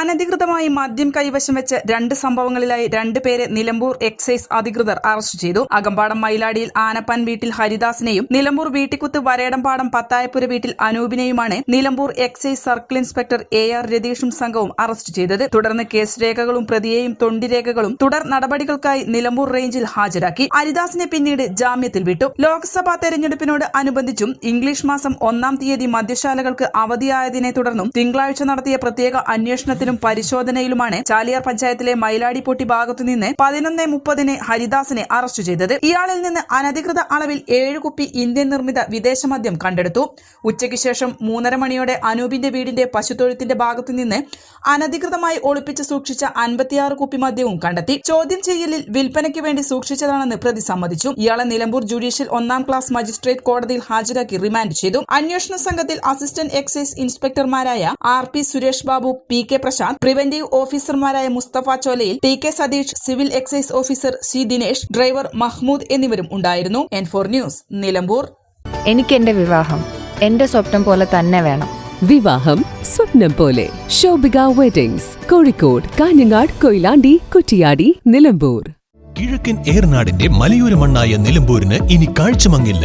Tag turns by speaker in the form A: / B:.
A: അനധികൃതമായി മദ്യം കൈവശം വെച്ച് രണ്ട് സംഭവങ്ങളിലായി രണ്ടുപേരെ നിലമ്പൂർ എക്സൈസ് അധികൃതർ അറസ്റ്റ് ചെയ്തു. അകമ്പാടം മൈലാടിയിൽ ആനപ്പൻ വീട്ടിൽ ഹരിദാസിനെയും നിലമ്പൂർ വീട്ടിക്കുത്ത് വരേടമ്പാടം പത്തായപ്പുര വീട്ടിൽ അനൂപിനെയുമാണ് Nilambur excise circle inspector A R രതീഷും സംഘവും അറസ്റ്റ് ചെയ്തത്. തുടർന്ന് കേസ് രേഖകളും പ്രതിയെയും തൊണ്ടിരേഖകളും തുടർ നടപടികൾക്കായി നിലമ്പൂർ റേഞ്ചിൽ ഹാജരാക്കി. ഹരിദാസിനെ പിന്നീട് ജാമ്യത്തിൽ വിട്ടു. ലോക്സഭാ തെരഞ്ഞെടുപ്പിനോട് അനുബന്ധിച്ചും ഇംഗ്ലീഷ് മാസം ഒന്നാം തീയതി മദ്യശാലകൾക്ക് അവധിയായതിനെ തുടർന്നും തിങ്കളാഴ്ച നടത്തിയ പ്രത്യേക അന്വേഷണത്തിലും പരിശോധനയിലുമാണ് ചാലിയാർ പഞ്ചായത്തിലെ മൈലാടിപ്പൊട്ടി ഭാഗത്തുനിന്ന് പതിനൊന്ന് മുപ്പതിന് ഹരിദാസിനെ അറസ്റ്റ് ചെയ്തത്. ഇയാളിൽ നിന്ന് അനധികൃത അളവിൽ ഏഴ് കുപ്പി ഇന്ത്യൻ നിർമ്മിത വിദേശ മദ്യം കണ്ടെടുത്തു. ഉച്ചയ്ക്ക് ശേഷം മൂന്നര മണിയോടെ അനൂപിന്റെ വീടിന്റെ പശുത്തൊഴുത്തിന്റെ ഭാഗത്തുനിന്ന് അനധികൃതമായി ഒളിപ്പിച്ച് സൂക്ഷിച്ച അൻപത്തിയാറ് കുപ്പി മദ്യവും കണ്ടെത്തി. ചോദ്യം ചെയ്യലിൽ വിൽപ്പനയ്ക്ക് വേണ്ടി സൂക്ഷിച്ചതാണെന്ന് പ്രതി സമ്മതിച്ചു. ഇയാളെ നിലമ്പൂർ ജുഡീഷ്യൽ ഒന്നാം ക്ലാസ് മജിസ്ട്രേറ്റ് കോടതിയിൽ ഹാജരാക്കി റിമാൻഡ് ചെയ്തു. അന്വേഷണ സംഘത്തിൽ assistant excise ഇൻസ്പെക്ടർമാരായ R P Suresh Babu P K Prashanth preventive ഓഫീസർമാരായ Mustafa Cholayil T K Satheesh civil excise officer C Dinesh driver Mahmood എന്നിവരും ഉണ്ടായിരുന്നു. N four news Nilambur.
B: എനിക്ക് എന്റെ വിവാഹം എന്റെ സ്വപ്നം പോലെ തന്നെ വേണം.
C: വിവാഹം സ്വപ്നം പോലെ. ശോഭിക വെഡിങ്സ് കോഴിക്കോട് കാഞ്ഞങ്ങാട് കൊയിലാണ്ടി കുറ്റിയാടി നിലമ്പൂർ.
D: കിഴക്കൻ ഏർനാടിന്റെ മലയോര മണ്ണായ നിലമ്പൂരിന് ഇനി കാഴ്ചമങ്ങില്ല